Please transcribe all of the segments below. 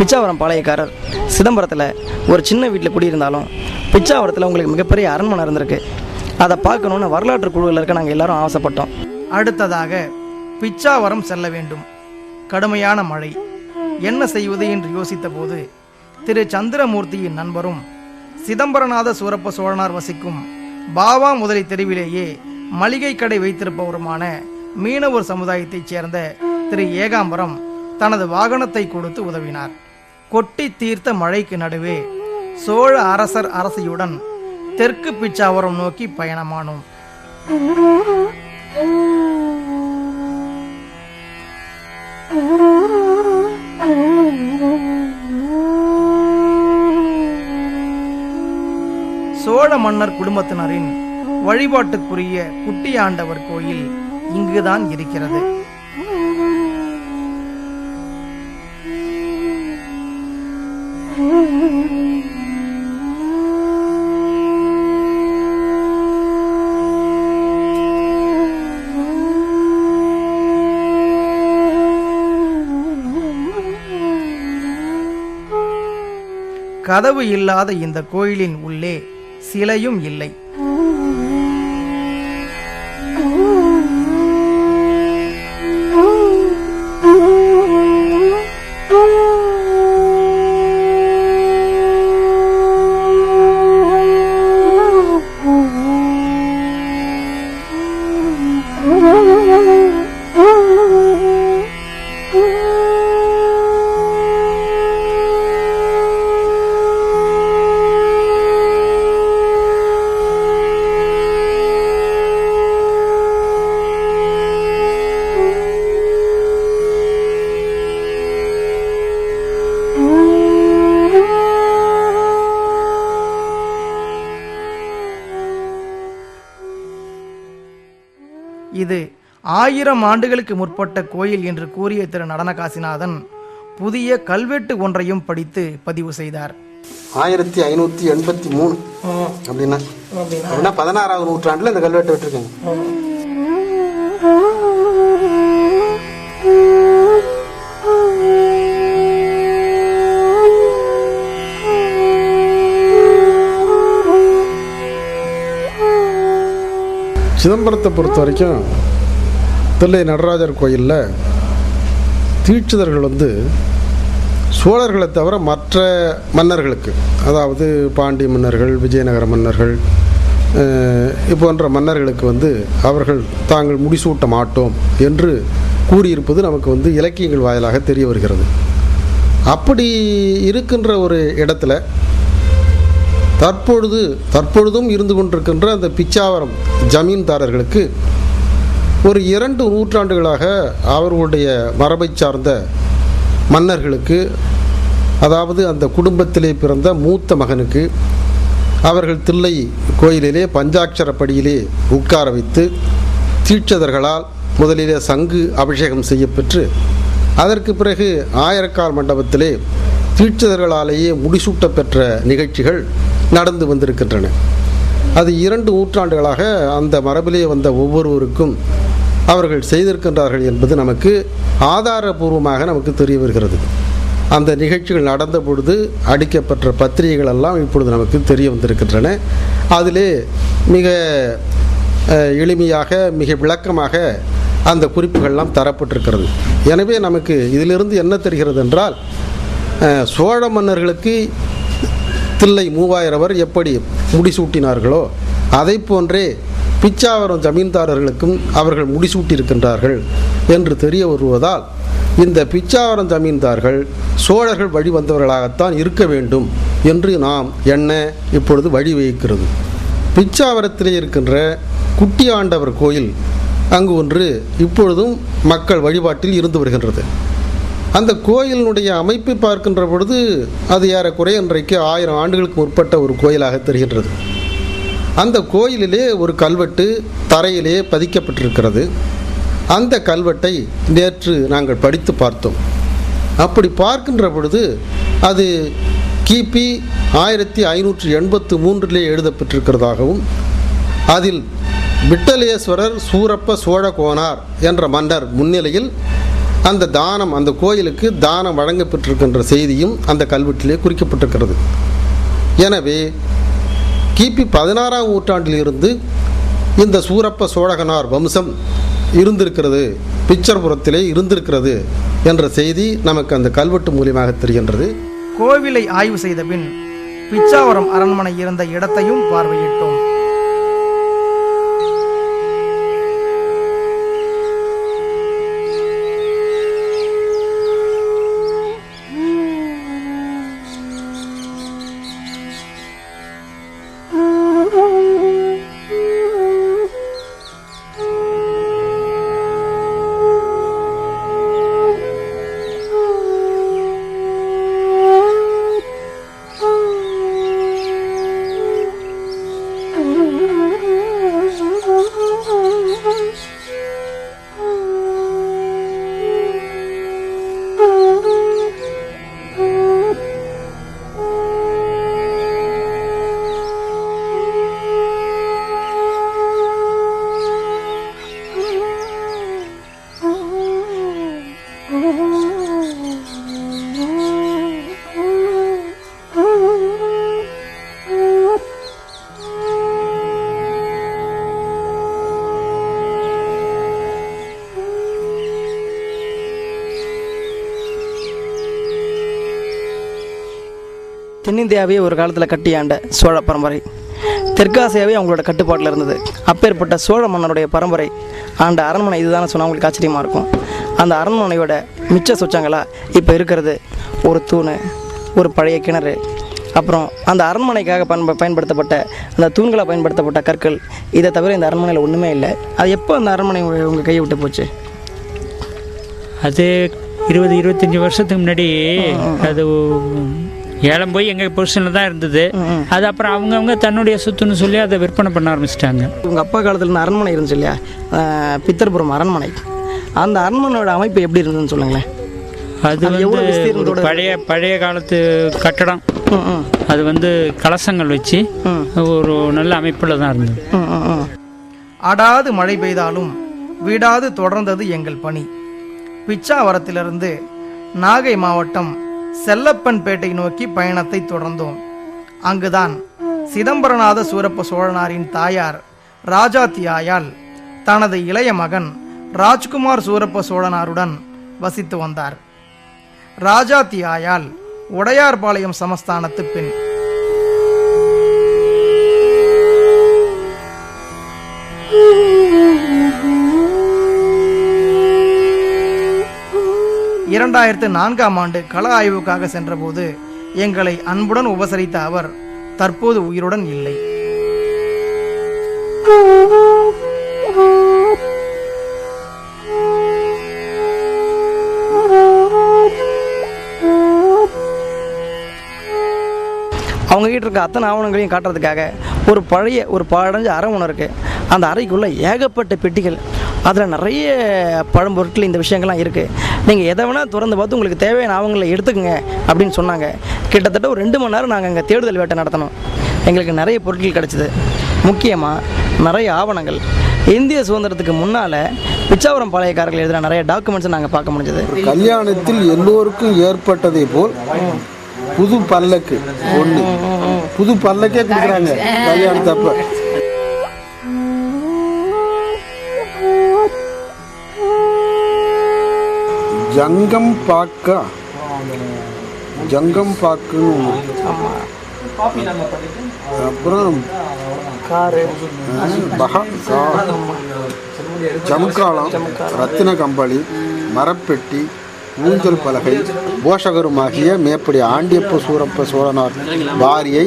பிச்சாவரம் பாளையக்காரர் சிதம்பரத்தில் ஒரு சின்ன வீட்டில் குடியிருந்தாலும் பிச்சாவரத்தில் உங்களுக்கு மிகப்பெரிய அரண்மனை இருந்திருக்கு. அதை பார்க்கணுன்னு வரலாற்று குழுவில் இருக்க நாங்கள் எல்லாரும் ஆசைப்பட்டோம். அடுத்ததாக பிச்சாவரம் செல்ல வேண்டும். கடுமையான மழை. என்ன செய்வது என்று யோசித்த போது திரு சந்திரமூர்த்தியின் நண்பரும் சிதம்பரநாத சூரப்ப சோழனார் வசிக்கும் பாவா முதலை தெருவிலேயே மளிகை கடை வைத்திருப்பவருமான மீனவர் சமுதாயத்தைச் சேர்ந்த திரு ஏகாம்பரம் தனது வாகனத்தை கொடுத்து உதவினார். கொட்டி தீர்த்த மழைக்கு நடுவே சோழ அரசர் அரசியுடன் தெற்கு பிச்சாவரம் நோக்கி பயணமானோம். சோழ மன்னர் குடும்பத்தினரின் வழிபாட்டுக்குரிய குட்டியாண்டவர் கோயில் இங்குதான் இருக்கிறது. கதவு இல்லாத இந்த கோயிலின் உள்ளே சிலையும் இல்லை. ஆயிரம் ஆண்டுகளுக்கு முற்பட்ட கோயில் என்று கூறிய திரு நடன காசிநாதன் புதிய கல்வெட்டு ஒன்றையும் படித்து பதிவு செய்தார். ஆயிரத்தி ஐநூற்றி எண்பத்தி மூணு. அப்படின்னா? அப்படின்னா? பதினாறாவது நூற்றாண்டில் இந்த கல்வெட்டு விட்டுருக்காங்க. சிதம்பரத்தை பொறுத்த வரைக்கும் தில்லை நடராஜர் கோயிலில் தீட்சிதர்கள் வந்து சோழர்களை தவிர மற்ற மன்னர்களுக்கு அதாவது பாண்டிய மன்னர்கள் விஜயநகர மன்னர்கள் அஹ், போன்ற மன்னர்களுக்கு வந்து அவர்கள் தாங்கள் முடிசூட்ட மாட்டோம் என்று கூறியிருப்பது நமக்கு வந்து இலக்கியங்கள் வாயிலாக தெரிய வருகிறது. அப்படி இருக்கின்ற ஒரு இடத்துல தற்பொழுது தற்பொழுதும் இருந்து கொண்டிருக்கின்ற அந்த பிச்சாவரம் ஜமீன்தாரர்களுக்கு ஒரு இரண்டு நூற்றாண்டுகளாக அவர்களுடைய மரபை சார்ந்த மன்னர்களுக்கு அதாவது அந்த குடும்பத்திலே பிறந்த மூத்த மகனுக்கு அவர்கள் தில்லை கோயிலிலே பஞ்சாட்சரப்படியிலே உட்கார வைத்து தீட்சதர்களால் முதலிலே சங்கு அபிஷேகம் செய்யப்பெற்று அதற்கு பிறகு ஆயிரக்கால் மண்டபத்திலே தீட்சதர்களாலேயே முடிசூட்ட பெற்ற நிகழ்ச்சிகள் நடந்து வந்திருக்கின்றன. அது இரண்டு நூற்றாண்டுகளாக அந்த மரபிலே வந்த ஒவ்வொருவருக்கும் அவர்கள் செய்திருக்கின்றார்கள் என்பது நமக்கு ஆதாரபூர்வமாக நமக்கு தெரிய வருகிறது அந்த நிகழ்ச்சிகள் நடந்த பொழுது அடிக்கப்பட்ட பத்திரிகைகள் எல்லாம் இப்பொழுது நமக்கு தெரிய வந்திருக்கின்றன. அதிலே மிக எளிமையாக மிக விளக்கமாக அந்த குறிப்புகள்லாம் தரப்பட்டிருக்கிறது. எனவே நமக்கு இதிலிருந்து என்ன தெரிகிறது என்றால் சோழ மன்னர்களுக்கு தில்லை மூவாயிரவர் எப்படி முடிசூட்டினார்களோ அதை போன்றே பிச்சாவரம் ஜமீன்தாரர்களுக்கும் அவர்கள் முடிசூட்டியிருக்கின்றார்கள் என்று தெரிய வருவதால் இந்த பிச்சாவரம் ஜமீன்தார்கள் சோழர்கள் வழி வந்தவர்களாகத்தான் இருக்க வேண்டும் என்று நாம் எண்ண இப்பொழுது வழிவகுக்கிறது பிச்சாவரத்திலே இருக்கின்ற குட்டியாண்டவர் கோயில் அங்கு ஒன்று இப்பொழுதும் மக்கள் வழிபாட்டில் இருந்து வருகின்றது. அந்த கோயிலினுடைய அமைப்பை பார்க்கின்ற பொழுது அது ஏறக்குறைய இன்றைக்கு ஆயிரம் ஆண்டுகளுக்கு முற்பட்ட ஒரு கோயிலாக தெரிகின்றது. அந்த கோயிலிலே ஒரு கல்வெட்டு தரையிலே பதிக்கப்பட்டிருக்கிறது. அந்த கல்வெட்டை நேற்று நாங்கள் படித்து பார்த்தோம். அப்படி பார்க்கின்ற பொழுது அது கிபி ஆயிரத்தி ஐநூற்றி எண்பத்து மூன்றிலே எழுதப்பட்டிருக்கிறதாகவும் அதில் விட்டலேஸ்வரர் சூரப்ப சோழகோனார் என்ற மன்னர் முன்னிலையில் அந்த தானம் அந்த கோயிலுக்கு தானம் வழங்கப்பட்டிருக்கின்ற செய்தியும் அந்த கல்வெட்டிலே குறிக்கப்பட்டிருக்கிறது. எனவே கிபி பதினாறாம் நூற்றாண்டிலிருந்து இந்த சூரப்ப சோழகனார் வம்சம் இருந்திருக்கிறது பிச்சர்புரத்திலே இருந்திருக்கிறது என்ற செய்தி நமக்கு அந்த கல்வெட்டு மூலியமாக தெரிகின்றது. கோவிலை ஆய்வு செய்த பின் பிச்சாவரம் அரண்மனை இருந்த இடத்தையும் பார்வையிட்டோம். தென்னிந்தியாவே ஒரு காலத்தில் கட்டியாண்ட சோழ பரம்பரை தெற்காசியாவே அவங்களோட கட்டுப்பாட்டில் இருந்தது. அப்பேற்பட்ட சோழ மன்னருடைய பரம்பரை ஆண்ட அரண்மனை இதுதானே சொன்னால் உங்களுக்கு ஆச்சரியமாக இருக்கும். அந்த அரண்மனையோட மிச்ச சொச்சங்களா இப்போ இருக்கிறது. ஒரு தூண் ஒரு பழைய கிணறு அப்புறம் அந்த அரண்மனைக்காக பயன்ப பயன்படுத்தப்பட்ட அந்த தூண்களை பயன்படுத்தப்பட்ட கற்கள் இதை தவிர இந்த அரண்மனையில் ஒன்றுமே இல்லை. அது எப்போ அந்த அரண்மனை உங்கள் கையை விட்டு போச்சு? அது இருபது இருபத்தஞ்சி வருஷத்துக்கு முன்னாடி அது ஏலம் போய் எங்கள் பொசிஷனில் தான் இருந்தது. அது அப்புறம் அவங்கவுங்க தன்னுடைய சொத்துன்னு சொல்லி அதை விற்பனை பண்ண ஆரம்பிச்சிட்டாங்க. உங்கள் அப்பா காலத்தில் இருந்த அரண்மனை இருந்துச்சு இல்லையா? பித்தர்புரம் அரண்மனை. அந்த அரண்மனையோட அமைப்பு எப்படி இருந்ததுன்னு சொல்லுங்களேன். அது வந்து பழைய பழைய காலத்து கட்டடம். அது வந்து கலசங்கள் வச்சு. ஒரு நல்ல அமைப்பில் தான் இருந்தது. அடாது மழை பெய்தாலும் விடாது தொடர்ந்தது எங்கள் பணி. பிச்சாவரத்திலிருந்து நாகை மாவட்டம் செல்லப்பன்பேட்டை நோக்கி பயணத்தை தொடர்ந்தோம். அங்குதான் சிதம்பரநாத சூரப்ப சோழனாரின் தாயார் ராஜாத்தியாயால் தனது இளைய மகன் ராஜ்குமார் சூரப்ப சோழனாருடன் வசித்து வந்தார். ராஜாத்தியாயால் உடையார்பாளையம் சமஸ்தானத்து பெண் இரண்டாயிரத்து நான்காம் ஆண்டு கள ஆய்வுக்காக சென்றபோது எங்களை அன்புடன் உபசரித்த அவர் தற்போது உயிருடன் இல்லை. அவங்க கிட்ட இருக்க அத்தனை ஆவணங்களையும் காட்டுறதுக்காக ஒரு பழைய ஒரு பழஞ்ச அறை ஒன்று இருக்குது அந்த அறைக்குள்ளே ஏகப்பட்ட பெட்டிகள் அதில் நிறைய பழம்பொருட்கள் இந்த விஷயங்கள்லாம் இருக்குது நீங்கள் எதை வேணால் திறந்து பார்த்து உங்களுக்கு தேவையான ஆவணங்களை எடுத்துக்கங்க அப்படின்னு சொன்னாங்க. கிட்டத்தட்ட ஒரு ரெண்டு மணி நேரம் நாங்கள் அங்கே தேடுதல் வேட்டை நடத்தினோம். எங்களுக்கு நிறைய பொருட்கள் கிடச்சிது. முக்கியமாக நிறைய ஆவணங்கள். இந்திய சுதந்திரத்துக்கு முன்னால் பிச்சாவரம் பாளையக்காரர்கள் எழுதின நிறைய டாக்குமெண்ட்ஸை நாங்கள் பார்க்க முடிஞ்சது. கல்யாணத்தில் எல்லோருக்கும் ஏற்பட்டதை போல் புது பல்லக்கு ஒன்று புது பல்லக்கே கொடுக்குறாங்க. கல்யாணத்தப்ப. ஜங்கம் பாக்க. ஜங்கம் பாக்குன்னு. அப்புறம் பகா ஜமுக்காலம் ரத்தின கம்பளி மரப்பெட்டி ஊஞ்சல் பலகை போஷகருமாகிய மேப்படி ஆண்டியப்ப சூரப்ப சோழனார் வாரியை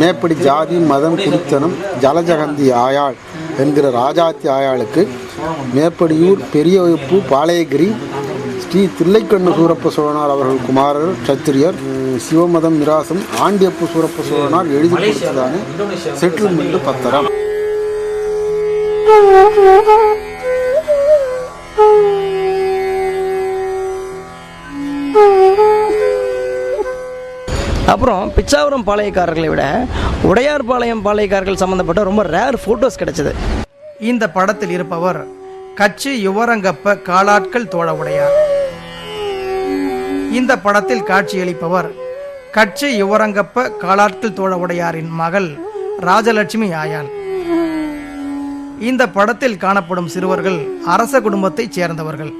மேப்படி ஜாதி மதம் குடித்தனம் ஜலஜகந்தி ஆயாள் என்கிற ராஜாத்தி ஆயாளுக்கு மேப்படியூர் பெரிய வகுப்பு பாளையகிரி ஸ்ரீ தில்லைக்கண்ணு சூரப்ப சோழனார் அவர்கள் குமாரர் சத்திரியர் சிவமதம் நிராசம் ஆண்டியப்ப சூரப்ப சோழனார் எழுதி கொடுத்ததான செட்டில்மெண்ட் பத்திரம். அப்புறம் பிச்சாவரம் பாளையக்காரர்களை விட உடையார்பாளையம் பாளையக்காரர்கள் சம்மந்தப்பட்ட ரொம்ப ரேர் ஃபோட்டோஸ் கிடைச்சது. இந்த படத்தில் இருப்பவர் கட்சி யுவரங்கப்ப காலாட்கள் தோழ உடையார் இந்த படத்தில் காட்சியளிப்பவர் கட்சி யுவரங்கப்ப காலாட்கள் தோழ உடையாரின் மகள் ராஜலட்சுமி ஆயாள். இந்த படத்தில் காணப்படும் சிறுவர்கள் அரச குடும்பத்தைச் சேர்ந்தவர்கள்.